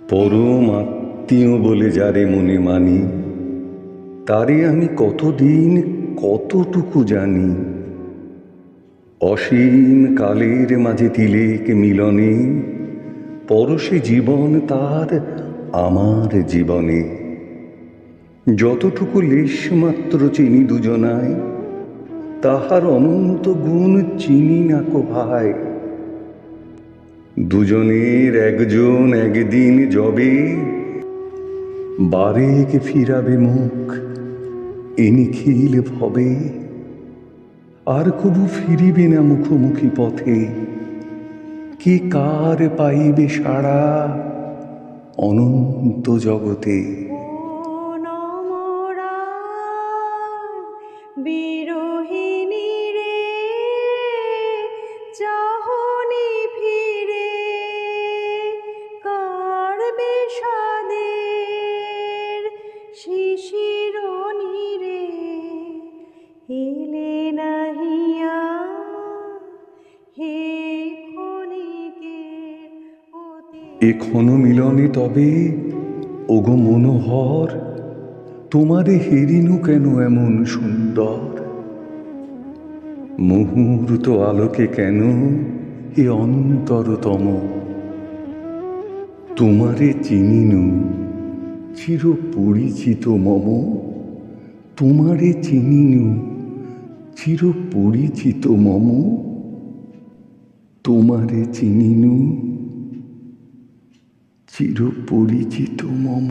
পরম আত্মীয় বলে যারে মনে মানি, তারে আমি কতদিন কতটুকু জানি। অসীম কালের মাঝে তিলেক মিলনে, পরশে জীবন তার আমার জীবনে। যতটুকু লেশ মাত্র চিনি দুজনায়, তাহার অনন্ত গুণ চিনি না কো ভাই। দুজনের একজন একদিন যবে বারেক ফিরাবে মুখ, এ নিখিল ভবে। আর কবু ফিরিবে না মুখোমুখি পথে। কে কার পাইবে সারা অনন্ত জগতে। বিরোহিনী এখনও মিলনে তবে। ওগো মনোহর তোমারে হেরিনু কেন এমন সুন্দর? মুহূর্ত আলোকে কেন এ অন্তরতম? তোমারে চিনিনু চির পরিচিত মম। তোমারে চিনিনু চির পরিচিত মম। তোমারে চিনিনু চির পরিচিত মম